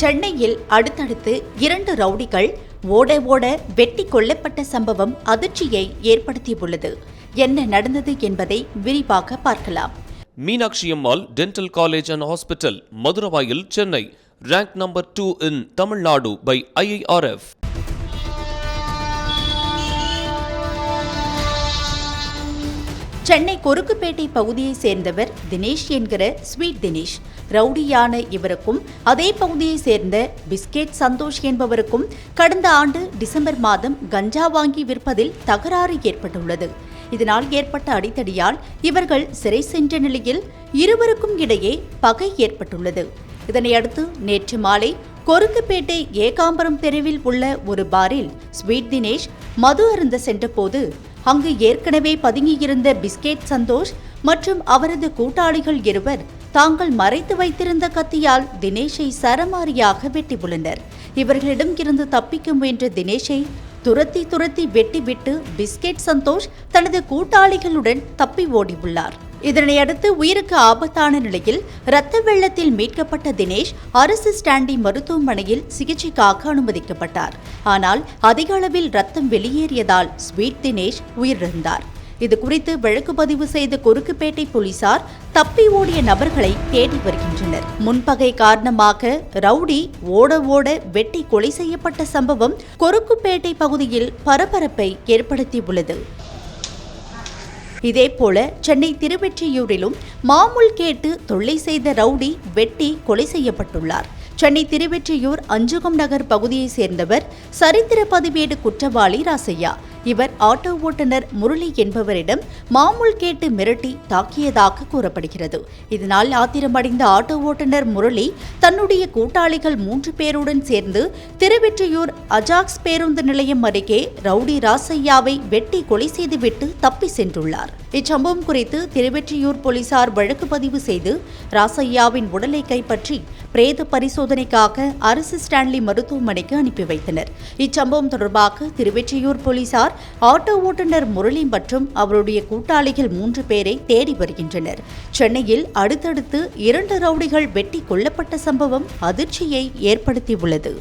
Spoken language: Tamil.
சென்னையில் அடுத்தடுத்து இரண்டு ரவுடிகள் ஓட ஓட வெட்டி கொல்லப்பட்ட சம்பவம் அதிர்ச்சியை ஏற்படுத்தியுள்ளது. என்ன நடந்தது என்பதை விரிவாக பார்க்கலாம். Meenakshi Ammal dental college and hospital Maduravoyal Chennai. Rank number two in Tamil Nadu by IIRF Chennai Korukkupet பகுதியைச் சேர்ந்தவர் தினேஷ் என்கிற ஸ்வீட் தினேஷ். ரவுடியான இவருக்கும் அதே பகுதியைச் சேர்ந்த பிஸ்கெட் சந்தோஷ் என்பவருக்கும் கடந்த ஆண்டு டிசம்பர் மாதம் கஞ்சா வாங்கி விற்பதில் தகராறு ஏற்பட்டுள்ளது. இதனால் ஏற்பட்ட அடித்தடியால் இவர்கள் சிறை சென்ற நிலையில் இருவருக்கும் இடையே பகை ஏற்பட்டுள்ளது. இதனையடுத்து நேற்று மாலை கொருக்குப்பேட்டை ஏகாம்பரம் தெருவில் உள்ள ஒரு பாரில் ஸ்வீட் தினேஷ் மது அருந்த சென்றபோது அங்கு ஏற்கனவே பதுங்கியிருந்த பிஸ்கெட் சந்தோஷ் மற்றும் அவரது கூட்டாளிகள் இருவர் தாங்கள் மறைத்து வைத்திருந்த கத்தியால் தினேஷை சரமாரியாக வெட்டியுள்ளனர் இவர்களிடம் இருந்து தப்பிக்க முயன்ற தினேஷை துரத்தி துரத்தி வெட்டிவிட்டு பிஸ்கெட் சந்தோஷ் தனது கூட்டாளிகளுடன் தப்பி ஓடியுள்ளார். இதனையடுத்து உயிருக்கு ஆபத்தான நிலையில் இரத்த வெள்ளத்தில் மீட்கப்பட்ட தினேஷ் அரசு ஸ்டாண்டி மருத்துவமனையில் சிகிச்சைக்காக அனுமதிக்கப்பட்டார். ஆனால் அதிக அளவில் ரத்தம் வெளியேறியதால் ஸ்வீட் தினேஷ் உயிரிழந்தார். இது குறித்து வழக்கு பதிவு செய்த குறுக்குப்பேட்டை போலீசார் தப்பி ஓடிய நபர்களை தேடி வருகின்றனர். முன்பகை காரணமாக ரவுடி ஓட ஓட வெட்டி கொலை செய்யப்பட்ட சம்பவம் கொறுக்குப்பேட்டை பகுதியில் பரபரப்பை ஏற்படுத்தியுள்ளது. இதேபோல சென்னை திருவெற்றியூரிலும் மாமூல் கேட்டு தொல்லை செய்த ரவுடி வெட்டி கொலை செய்யப்பட்டுள்ளார். சென்னை திருவெற்றியூர் அஞ்சுகம் நகர் பகுதியைச் சேர்ந்தவர் சரித்திர பதிவேடு குற்றவாளி ராசையா. இவர் ஆட்டோ ஓட்டுநர் முரளி என்பவரிடம் மாமூல் கேட்டு மிரட்டி தாக்கியதாக கூறப்படுகிறது. இதனால் ஆத்திரமடைந்த ஆட்டோ ஓட்டுநர் முரளி தன்னுடைய கூட்டாளிகள் மூன்று பேருடன் சேர்ந்து திருவெற்றியூர் அஜாக்ஸ் பேருந்து நிலையம் அருகே ரவுடி ராசையாவை வெட்டி கொலை செய்துவிட்டு தப்பி சென்றுள்ளார். இச்சம்பவம் குறித்து திருவெற்றியூர் போலீசார் வழக்கு பதிவு செய்து ராசையாவின் உடலை கைப்பற்றி பிரேத பரிசோதனைக்காக அரசு ஸ்டான்லி மருத்துவமனைக்கு அனுப்பி வைத்தனர். இச்சம்பவம் தொடர்பாக திருவெற்றியூர் போலீசார் ஆட்டோ ஓட்டுநர் முரளி மற்றும் அவருடைய கூட்டாளிகள் மூன்று பேரை தேடி வருகின்றனர். சென்னையில் அடுத்தடுத்து இரண்டு ரவுடிகள் வெட்டி கொல்லப்பட்ட சம்பவம் அதிர்ச்சியை ஏற்படுத்தியுள்ளது.